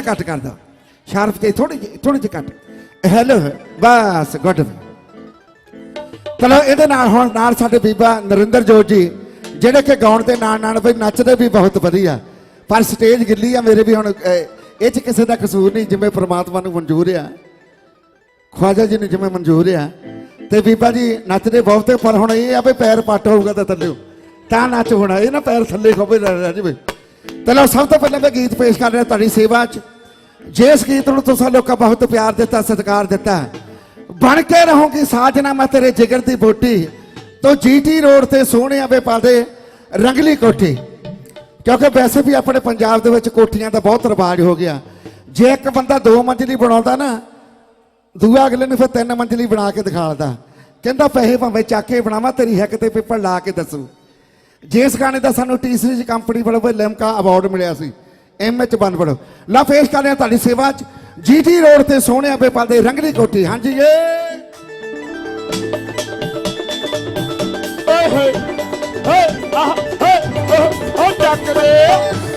ਜਿਹਾ ਕੱਟ ਕਰਦਾ? ਸ਼ਾਰਪ ਤੇ ਥੋੜੀ ਥੋੜੀ ਜਿਹੀ ਕੱਟ ਹੈਲੋ ਬਸ, ਗੁੱਡ ਚਲੋ, ਇਹਦੇ ਨਾਲ ਹੁਣ ਨਾਲ ਸਾਡੇ ਬੀਬਾ ਨਰਿੰਦਰ ਜੋਤ ਜੀ, ਜਿਹੜੇ ਕਿ ਗਾਉਣ ਦੇ ਨਾਲ ਨਾਲ ਵੀ ਨੱਚਦੇ ਵੀ ਬਹੁਤ ਵਧੀਆ। ਪਰ ਸਟੇਜ ਗਿੱਲੀ ਆ, ਮੇਰੇ ਵੀ ਹੁਣ ਇਹ ਚ ਕਿਸੇ ਦਾ ਕਸੂਰ ਨਹੀਂ, ਜਿਵੇਂ ਪ੍ਰਮਾਤਮਾ ਨੂੰ ਮਨਜ਼ੂਰ ਆ। ਖਵਾਜਾ ਜੀ ਨੂੰ ਜਿਵੇਂ ਮਨਜ਼ੂਰ ਆ। ਤੇ ਬੀਬਾ ਜੀ ਨੱਚਦੇ ਬਹੁਤ, ਪਰ ਹੁਣ ਇਹ ਆ ਵੀ ਪੈਰ ਪੱਟ ਹੋਊਗਾ ਤਾਂ ਥੱਲੇ। ਤਾਂ ਨੱਚ ਹੋਣਾ, ਇਹ ਨਾ ਪੈਰ ਥੱਲੇ ਖੋਬੇ ਰਹਿ ਜਵੇ ਚਲੋ ਸਭ ਤੋਂ ਪਹਿਲਾਂ ਮੈਂ ਗੀਤ ਪੇਸ਼ ਕਰ ਰਿਹਾ ਤੁਹਾਡੀ ਸੇਵਾ 'ਚ। ਜਿਸ ਗੀਤ ਨੂੰ ਤੁਸੀਂ ਲੋਕਾਂ ਬਹੁਤ ਪਿਆਰ ਦਿੱਤਾ, ਸਤਿਕਾਰ ਦਿੱਤਾ ਬਣ ਕੇ ਰਹੂੰਗੀ ਸਾਜਣਾ ਮੈਂ ਤੇਰੇ ਜਿਗਰ ਦੀ ਬੋਟੀ। ਤੋ ਜੀਟੀ ਰੋਡ ਤੇ ਸੋਹਣਿਆ ਵੇ ਪਾਦੇ ਰੰਗਲੀ ਕੋਠੀ। ਕਿਉਂਕਿ ਵੈਸੇ ਵੀ ਆਪਣੇ ਪੰਜਾਬ ਦੇ ਵਿੱਚ ਕੋਠੀਆਂ ਦਾ ਬਹੁਤ ਰਿਵਾਜ ਹੋ ਗਿਆ। ਜੇ ਇੱਕ ਬੰਦਾ ਦੋ ਮੰਜ਼ਲੀ ਬਣਾਉਂਦਾ ਨਾ, ਦੂਆ ਅਗਲੇ ਨੂੰ ਫਿਰ ਤਿੰਨ ਮੰਜ਼ਲੀ ਬਣਾ ਕੇ ਦਿਖਾਲਦਾ। ਕਹਿੰਦਾ, ਪੈਸੇ ਭਾਵੇਂ ਚੱਕ ਕੇ ਬਣਾਵਾ, ਤੇਰੀ ਹਿੱਕ ਤੇ ਪੇਪਰ ਲਾ ਕੇ ਦੱਸੂ। ਜਿਸ ਗਾਣੇ ਦਾ ਸਾਨੂੰ ਟੀ ਸੀਰੀਜ਼ ਕੰਪਨੀ ਵੱਲੋਂ ਲਿਮਕਾ ਅਵਾਰਡ ਮਿਲਿਆ ਸੀ ਐਮ ਐਚ ਬਨ ਵੱਲੋਂ। ਲਾ ਪੇਸ਼ ਕਰ ਰਿਹਾ ਤੁਹਾਡੀ ਸੇਵਾ 'ਚ। ਜੀਟੀ ਰੋਡ ਤੇ ਸੋਹਣਿਆ ਬੇਪਾਲ ਦੇ ਰੰਗਲੀ ਕੋਠੀ। ਹਾਂਜੀ, ਏ। ਓਏ ਹੋਏ ਹੋਏ ਆਹ ਹੋਏ ਓ ਚੱਕ ਦੇ।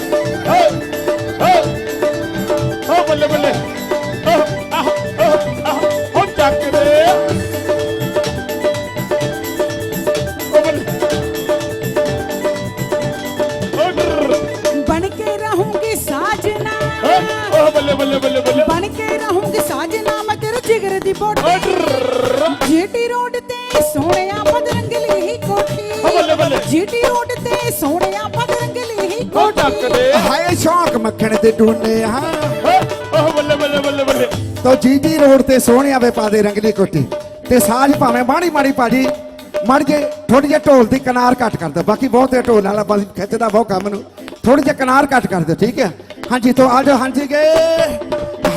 ਬੱਲੇ ਬੱਲੇ ਬੱਲੇ। ਬੱਲੇ ਬਣ ਕੇ ਰਹੂੰਗੀ ਸਾਜਣਾ ਮੈਂ ਤੇਰੇ ਜਿਗਰ ਦੀ ਓ ਬੋਟੀ। ਡਰ ਜੀਟੀ ਰੋਡ ਤੇ ਸੋਹਣਿਆ ਬਦਰੰਗਲੀ ਹੀ ਕੋਠੀ। ਓ ਬੱਲੇ ਬੱਲੇ। ਜੀਟੀ ਰੋਡ ਤੇ ਸੋਹਣਿਆ ਬਦਰੰਗਲੀ ਹੀ ਓ ਚੱਕ ਕੋਠੀ ਦੇ। ਹਾਏ ਸ਼ੌਕ ਮੱਖਣ ਤੇ ਡੂਨੇ ਹਾਂ ਓ ਓ ਬੱਲੇ ਬੱਲੇ ਬੱਲੇ ਬੱਲੇ। ਤੋ ਜੀਟੀ ਰੋਡ ਤੇ ਸੋਹਣਿਆ ਬੇਪਾਲ ਦੇ ਰੰਗਲੀ ਕੋਠੀ। ਤੇ ਸਾਜ ਭਾਵੇਂ ਮਾੜੀ ਮਾੜੀ ਭਾਜੀ ਮੜ ਜੇ ਥੋੜੀ ਜਿਹੀ ਢੋਲ ਦੀ ਕਿਨਾਰ ਕੱਟ ਕਰ ਦਿਓ ਬਾਕੀ ਬਹੁਤ ਹੈ ਢੋਲ ਵਾਲਾ ਬਸ ਖਿੱਚਦਾ ਬਹੁਤ ਕੰਮ ਨੂੰ। ਥੋੜੀ ਜਿਹੀ ਕਿਨਾਰ ਕੱਟ ਕਰ ਦਿਓ ਠੀਕ ਹੈ ਹਾਂਜੀ ਤੋ ਆ ਜਾਓ ਹਾਂਜੀ ਗਏ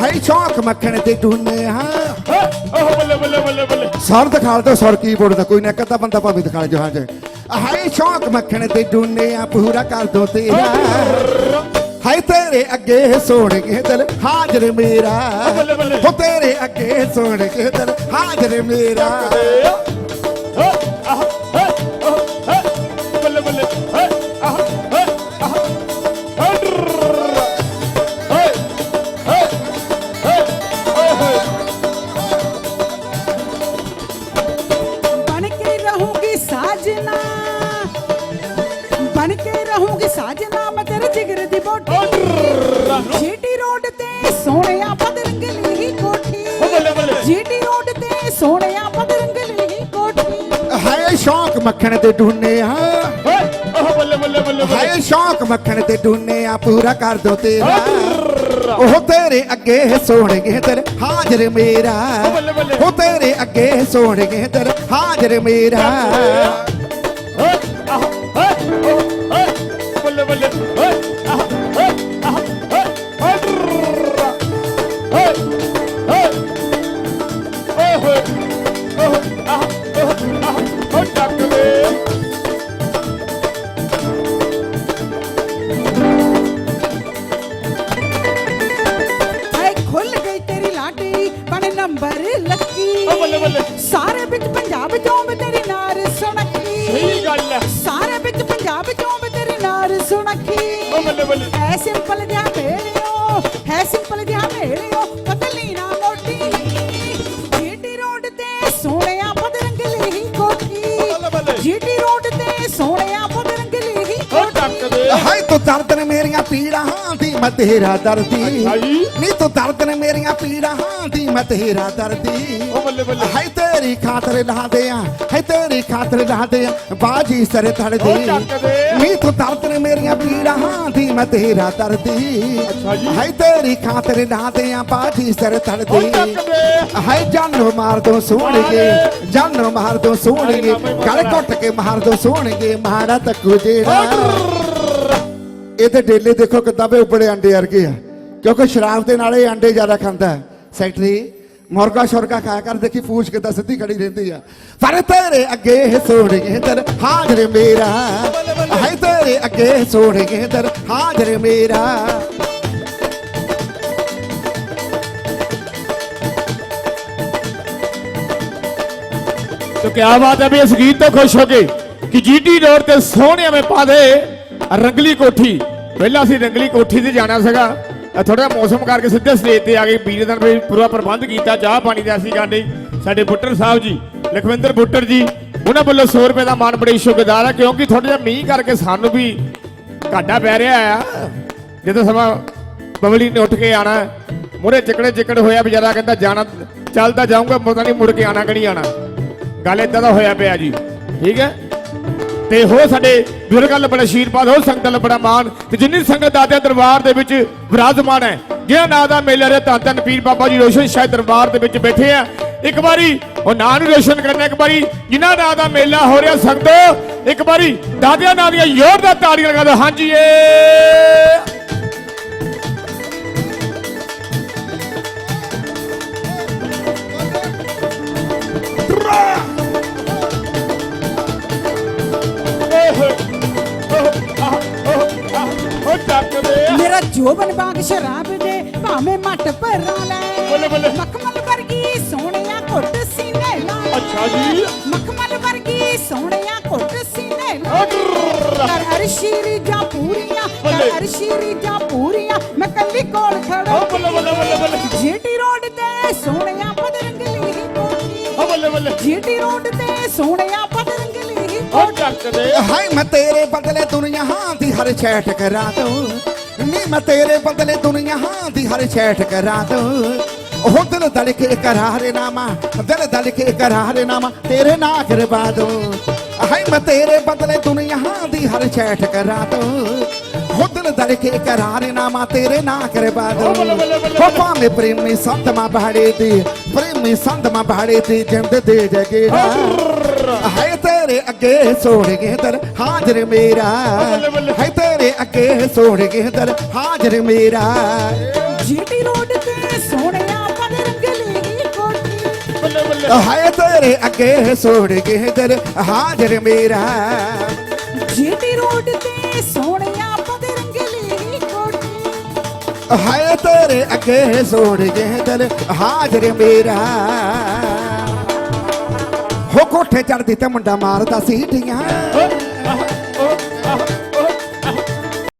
ਹਾਈ ਸ਼ੌਕ ਮੱਖਣ ਤੇ ਡੂਨੇ ਹਾਂ ਓ ਓ ਬੱਲੇ ਬੱਲੇ ਬੱਲੇ ਬੱਲੇ ਸਰ ਦਿਖਾ ਦਿਓ ਸਰ ਕੀਬੋਰਡ ਦਾ ਕੋਈ ਨਾ ਕਦਾ ਬੰਦਾ ਭਾਵੇਂ ਦਿਖਾ ਜੋ ਹਾਂਜੀ ਹਾਈ ਸ਼ੌਕ ਮੱਖਣ ਤੇ ਡੂਨੇ ਆ ਪੂਰਾ ਕਰ ਦੋ ਤੇਰਾ ਹਾਏ ਤੇਰੇ ਅੱਗੇ ਸੋਹਣਗੇ ਦਿਲ ਹਾਜ਼ਰ ਮੇਰਾ। ਹੋ ਤੇਰੇ ਅੱਗੇ ਸੋਹਣਗੇ ਦਿਲ ਹਾਜ਼ਰ ਮੇਰਾ ਸੋਹਣਿਆ ਬਦਰੰਗਲੀ ਹੀ ਕੋਠੀ। ਓ ਬੱਲੇ ਬੱਲੇ। ਜੀਟੀ ਰੋਡ ਤੇ ਸੋਹਣਿਆ ਬਦਰੰਗਲੀ ਹੀ ਕੋਠੀ। ਹਾਏ ਸ਼ੌਕ ਮੱਖਣ ਤੇ ਡੂਨੇ ਆ। ਓ ਓ ਬੱਲੇ ਬੱਲੇ ਬੱਲੇ ਬੱਲੇ। ਹਾਏ ਸ਼ੌਕ ਮੱਖਣ ਤੇ ਡੂਨੇ ਆ ਪੂਰਾ ਕਰ ਦੋ ਤੇਰਾ। ਉਹ ਤੇਰੇ ਅੱਗੇ ਸੋਹਣਗੇ ਦਿਲ ਹਾਜ਼ਰ ਮੇਰਾ। ਉਹ ਤੇਰੇ ਅੱਗੇ ਸੋਹਣਗੇ ਦਿਲ ਹਾਜ਼ਰ ਮੇਰਾ। ਬੱਲੇ ਬੱਲੇ ਐ ਸਿੰਪਲ ਜਿਹਾ ਮੇਲਿਓ ਹੈ ਸਿੰਪਲ ਜਿਹਾ ਮੇਲਿਓ ਪਤਲੀ ਨਾ ਮੋਟੀ ਜੀਟੀ ਰੋਡ ਤੇ ਸੋਹਣਿਆ ਬਦਰੰਗਲੀ ਹੀ ਕੋਠੀ। ਬੱਲੇ ਬੱਲੇ। ਜੀਟੀ ਦਰਦ ਨੇ ਮੇਰੀਆਂ ਪੀੜਾਂ ਦੀ ਮੈਂ ਤੇਰਾ ਦਰਦੀ। ਨੀ ਤੂੰ ਦਰਦ ਨੇ ਮੇਰੀਆਂ ਪੀੜਾਂ ਦੀ ਮੈਂ ਤੇਰਾ ਦਰਦੀ। ਓ ਬੱਲੇ ਬੱਲੇ। ਹਾਏ ਤੇਰੀ ਖਾਤਰ ਲਾਦੇ ਆ ਹਾਏ ਤੇਰੀ ਖਾਤਰ ਲਾਦੇ ਆ ਬਾਜੀ ਸਰ ਧੜਦੀ। ਨੀ ਤੂੰ ਦਰਦ ਨੇ ਮੇਰੀਆਂ ਪੀੜਾਂ ਦੀ ਮੈਂ ਤੇਰਾ ਦਰਦੀ। ਅੱਛਾ ਜੀ। ਹਾਏ ਤੇਰੀ ਖਾਤਰ ਲਾਦੇ ਆ ਬਾਜੀ ਸਰ ਧੜਦੀ। ਹਾਏ ਜਾਨੋ ਮਾਰ ਦੋ ਸੋਹਣਗੇ ਜਾਨੋ ਮਾਰ ਦੋ ਸੋਹਣਗੇ ਗਲ ਘੁੱਟ ਕੇ ਮਾਰ ਦੋ ਸੋਹਣਗੇ ਮਾਰਾ ਤੱਕੂ ਜਿਹੜਾ। ਇਹਦੇ ਡੇਲੇ ਦੇਖੋ ਕਿੱਦਾਂ ਵੇ ਉੱਬੜੇ ਅੰਡੇ ਵਰਗੇ ਆ। ਕਿਉਂਕਿ ਸ਼ਰਾਬ ਦੇ ਨਾਲ ਇਹ ਅੰਡੇ ਜ਼ਿਆਦਾ ਖਾਂਦਾ ਹੈ। ਸੈਕਟਰੀ ਮੁਰਗਾ ਸ਼ੁਰਗਾ ਖਾ ਕਰ ਦੇਖੀ ਪੂਛ ਕਿੱਦਾਂ ਸਿੱਧੀ ਖੜੀ ਰਹਿੰਦੀ ਆ। ਪਰ ਤੇਰੇ ਅੱਗੇ ਸੋਹਣੇ ਤੇਰ ਹਾਜ਼ਰ ਮੇਰਾ। ਹੈ ਤੇਰੇ ਅੱਗੇ ਸੋਹਣੇ ਤੇਰ ਹਾਜ਼ਰ ਮੇਰਾ। ਤੋ ਕਿਆ ਬਾਤ ਹੈ ਵੀ ਇਸ ਗੀਤ ਤੋਂ ਖੁਸ਼ ਹੋ ਕੇ ਕਿ ਜੀਟੀ ਰੋਡ ਤੇ ਸੋਹਣਿਆ ਮੇ ਪਾ ਦੇ ਰੰਗਲੀ ਕੋਠੀ। ਪਹਿਲਾਂ ਅਸੀਂ ਰੰਗਲੀ ਕੋਠੀ ਤੇ ਜਾਣਾ ਸੀਗਾ। ਥੋੜਾ ਮੌਸਮ ਕਰਕੇ ਸਿੱਧੇ ਸਟੇਜ ਤੇ ਆ ਗਏ। ਵੀਰੇ ਦਾ ਪੂਰਾ ਪ੍ਰਬੰਧ ਕੀਤਾ, ਚਾਹ ਪਾਣੀ ਦਾ ਅਸੀਂ ਗਾਂਡੇ ਸਾਡੇ ਬੁੱਟਰ ਸਾਹਿਬ ਜੀ, ਲਖਵਿੰਦਰ ਬੁੱਟਰ ਜੀ, ਉਹਨਾਂ ਵੱਲੋਂ 100 ਰੁਪਏ ਦਾ ਮਾਨ ਬੜੀ ਸ਼ੁਕਰਦਾਰ ਹੈ ਕਿਉਂਕਿ ਥੋੜਾ ਜਿਹਾ ਮੀਂਹ ਕਰਕੇ ਸਾਨੂੰ ਵੀ ਘਾਟਾ ਪੈ ਰਿਹਾ ਆ। ਜਦੋਂ ਸਮਾਂ ਬਬਲੀ ਨੇ ਉੱਠ ਕੇ ਆਣਾ, ਮੂਹਰੇ ਚਿਕੜੇ ਚਿਕੜ ਹੋਇਆ ਵਿਚਾਰਾ ਕਹਿੰਦਾ ਜਾਣਾ, ਚੱਲਦਾ ਜਾਊਂਗਾ, ਪਤਾ ਨਹੀਂ ਮੁੜ ਕੇ ਆਣਾ ਕਿ ਨਹੀਂ ਆਣਾ। ਗੱਲ ਇਦਾਂ ਦਾ ਹੋਇਆ ਪਿਆ ਜੀ। ਠੀਕ ਹੈ? ਤੇ ਹੋ ਸਾਡੇ ਬਜ਼ੁਰਗਾਂ ਲਈ ਆਸ਼ੀਰਵਾਦ ਹੋ ਸੰਗਤਾਂ ਲਈ ਬੜਾ ਤੇ ਜਿੰਨੀ ਸੰਗਤ ਦਾਤੇ ਦਰਬਾਰ ਦੇ ਵਿੱਚ ਵਿਰਾਜਮਾਨ ਹੈ ਜਿਹੜਾ ਨਾਂ ਦਾ ਮੇਲਾ ਰਿਹਾ, ਧੰਨ ਧੰਨ ਪੀਰ ਬਾਬਾ ਜੀ ਰੋਸ਼ਨ ਸ਼ਾਹ ਦਰਬਾਰ ਦੇ ਵਿੱਚ ਬੈਠੇ ਆ। ਇੱਕ ਵਾਰੀ ਉਹ ਨਾਂ ਨੂੰ ਰੋਸ਼ਨ ਕਰਨਾ, ਇੱਕ ਵਾਰੀ ਜਿਨ੍ਹਾਂ ਨਾਂ ਦਾ ਮੇਲਾ ਹੋ ਰਿਹਾ, ਸੰਗਤੋ, ਇੱਕ ਵਾਰੀ ਦਾਦਿਆਂ ਨਾਂ ਦੀਆਂ ਜ਼ੋਰਦਾਰ ਤਾੜੀਆਂ ਲਗਾ ਦਿਓ। ਹਾਂਜੀ ਏ। ਜੋਬਨ ਬਾਗ ਸ਼ਰਾਬ ਦੇ ਭਾਵੇਂ ਮੱਟ ਭਰਾਂ ਲੈ। ਬੱਲੇ ਬੱਲੇ। ਮਖਮਲ ਵਰਗੀ ਸੋਹਣਿਆ ਘੁੱਟ ਸੀਨੇ ਲਾ ਅੱਛਾ ਜੀ। ਮਖਮਲ ਵਰਗੀ ਸੋਹਣਿਆ ਘੁੱਟ ਸੀਨੇ ਲਾ ਅਗਰ। ਕਰ ਅਰਸ਼ੀਰੀ ਜਾਂ ਪੂਰੀਆਂ ਬੱਲੇ। ਕਰ ਅਰਸ਼ੀਰੀ ਜਾਂ ਪੂਰੀਆਂ ਮੈਂ ਕੱਲੀ ਕੋਲ ਖੜੋ। ਓ ਬੱਲੇ ਬੱਲੇ ਬੱਲੇ ਬੱਲੇ। ਜੀਟੀ ਰੋਡ ਤੇ ਸੋਹਣਿਆ ਪਦਰੰਗਲੀ ਕੋਠੀ। ਓ ਬੱਲੇ ਬੱਲੇ। ਜੀਟੀ ਰੋਡ ਤੇ ਸੋਹਣਿਆ ਪਦਰੰਗਲੀ ਓ ਚੱਕ ਦੇ। ਹਾਏ ਮੈਂ ਤੇਰੇ ਬਦਲੇ ਦੁਨੀਆ ਹਾਂ ਦੀ ਹਰ ਛੈਟ ਕਰਾ ਦੂੰ ਨੀ ਮੈਂ ਤੇਰੇ ਬਦਲੇ ਦੁਨੀਆ ਹਾਂ ਦੀ ਹਰ ਛੈਟ ਕਰਾ ਦੂੰ ਉਹ ਦਿਲ ਦੜ ਕੇ ਕਰਾਰੇ ਨਾਮਾ ਦਿਲ ਦੜ ਕੇ ਕਰਾਰੇ ਨਾਮਾ ਤੇਰੇ ਨਾਂ ਕਰਵਾ ਦੂੰ। ਹਾਏ ਮੈਂ ਤੇਰੇ ਬਦਲੇ ਦੁਨੀਆ ਹਾਂ ਦੀ ਹਰ ਛੈਟ ਕਰਾ ਦੂੰ ਉਹ ਦਿਲ ਦੜ ਕੇ ਕਰਾਰੇ ਨਾਮਾ ਤੇਰੇ ਨਾਂ ਕਰਵਾ ਦੂੰ। ਉਹ ਭਾਵੇਂ ਪ੍ਰੇਮੀ ਸੰਤਮਾ ਬਹਾੜੇ ਦੀ ਪ੍ਰੇਮੀ ਸੰਤਮਾ ਬਹਾੜੇ ਦੀ ਜਿੰਦ ਦੇ ਜਗੇਰਾ ਹਾਏ ਤੇਰੇ ਅੱਗੇ ਸੋੜ ਕੇ ਦਰ ਹਾਜ਼ਰ ਮੇਰਾ ਬੱਲੇ, ਬੱਲੇ। ਹਾਏ ਤੇਰੇ ਅੱਗੇ ਸੋੜ ਕੇ ਦਰ ਹਾਜ਼ਰ ਮੇਰਾ ਜੀਟੀ ਰੋਡ ਤੇ ਸੋਹਣਿਆ ਪਦਰੰਗਲੀ ਕੋਠੀ ਬੱਲੇ ਬੱਲੇ ਹਾਏ ਤੇਰੇ ਅੱਗੇ ਸੋੜ ਕੇ ਦਰ ਹਾਜ਼ਰ ਮੇਰਾ ਜੀਟੀ ਰੋਡ ਤੇ ਸੋਹਣਿਆ ਪਦਰੰਗਲੀ ਕੋਠੀ ਹੋ ਕੋਠੇ ਚੜਦੀ ਤੇ ਮੁੰਡਾ ਮਾਰਦਾ ਸੀਟੀਆਂ